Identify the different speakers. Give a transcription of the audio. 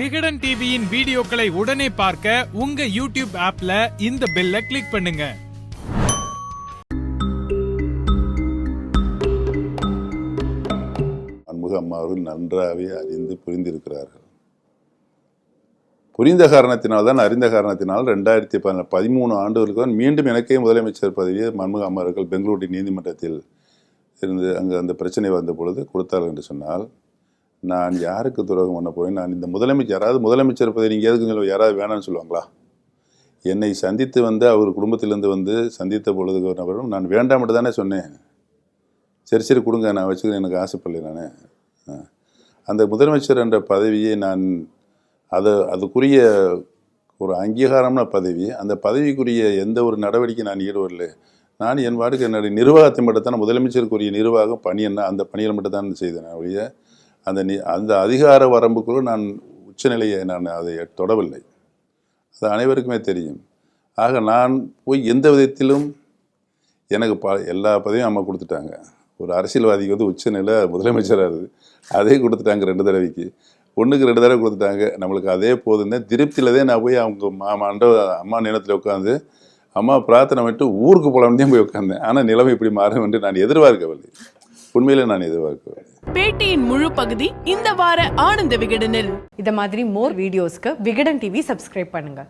Speaker 1: விகடன் டிவியின் வீடியோக்களை உடனே பார்க்க உங்க யூடியூப் ஆப்ல இந்த பெல்ல கிளிக் பண்ணுங்க.
Speaker 2: அன்முக அம்மா அவர்கள் நன்றாகவே அறிந்து புரிந்திருக்கிறார்கள். புரிந்த காரணத்தினால் தான் அறிந்த காரணத்தினால் ரெண்டாயிரத்தி பதிமூணு ஆண்டுகளுக்கு தான் மீண்டும் எனக்கே முதலமைச்சர் பதவியை மன்முக அம்மா அவர்கள் பெங்களூரு நீதிமன்றத்தில் இருந்து அங்கு அந்த பிரச்சனை வந்த பொழுது கொடுத்தார்கள் என்று சொன்னால் நான் யாருக்கு துரோகம் பண்ண போறேன்? நான் இந்த முதலமைச்சர் யாராவது முதலமைச்சர் பதவி நீங்கள் எதுக்கு யாராவது வேணாம்னு சொல்லுவாங்களா? என்னை சந்தித்து வந்து அவர் குடும்பத்திலேருந்து வந்து சந்தித்த பொழுது நபரும் நான் வேண்டாம் மட்டும் தானே சொன்னேன். சரி சரி கொடுங்க நான் வச்சுக்கிறேன் எனக்கு ஆசைப்படலை நான். அந்த முதலமைச்சர் என்ற பதவியை நான் அது அதுக்குரிய ஒரு அங்கீகாரம்ன பதவி அந்த பதவிக்குரிய எந்த ஒரு நடவடிக்கை நான் ஈடுபடல. நான் என் வாட்டுக்கு என்னுடைய நிர்வாகத்தை மட்டும்தான் முதலமைச்சருக்குரிய நிர்வாகம் பணி என்ன அந்த பணியில் மட்டும்தான் செய்தேன். ஒழிய அந்த நி அந்த அதிகார வரம்புக்குள்ள நான் உச்சநிலையை நான் அதை தொடவில்லை. அது அனைவருக்குமே தெரியும். ஆக நான் போய் எந்த விதத்திலும் எனக்கு ப எல்லா பதவியும் அம்மா கொடுத்துட்டாங்க. ஒரு அரசியல்வாதிக்கு வந்து உச்சநிலை முதலமைச்சராக இருக்குது அதே கொடுத்துட்டாங்க ரெண்டு தடவைக்கு. ஒன்றுக்கு ரெண்டு தடவை கொடுத்துட்டாங்க. நம்மளுக்கு அதே போதுந்தேன் திருப்தியில் தான் நான் போய் அவங்க மாமாண்ட அம்மா நிலத்தில் உட்காந்து அம்மா பிரார்த்தனை பண்ணிட்டு ஊருக்கு போகலாம்னு போய் உட்காந்தேன் ஆனால் நிலைமை இப்படி மாறும் என்று நான் எதிர்பார்க்கவில்லை. உண்மையிலே நான் எதிர்பார்க்கவில்லை
Speaker 3: பேட்டியின் முழு பகுதி இந்த வார ஆனந்த விகடனில்.
Speaker 4: இத மாதிரி மோர் வீடியோஸ்க்கு விகடன் டிவி சப்ஸ்கிரைப் பண்ணுங்க.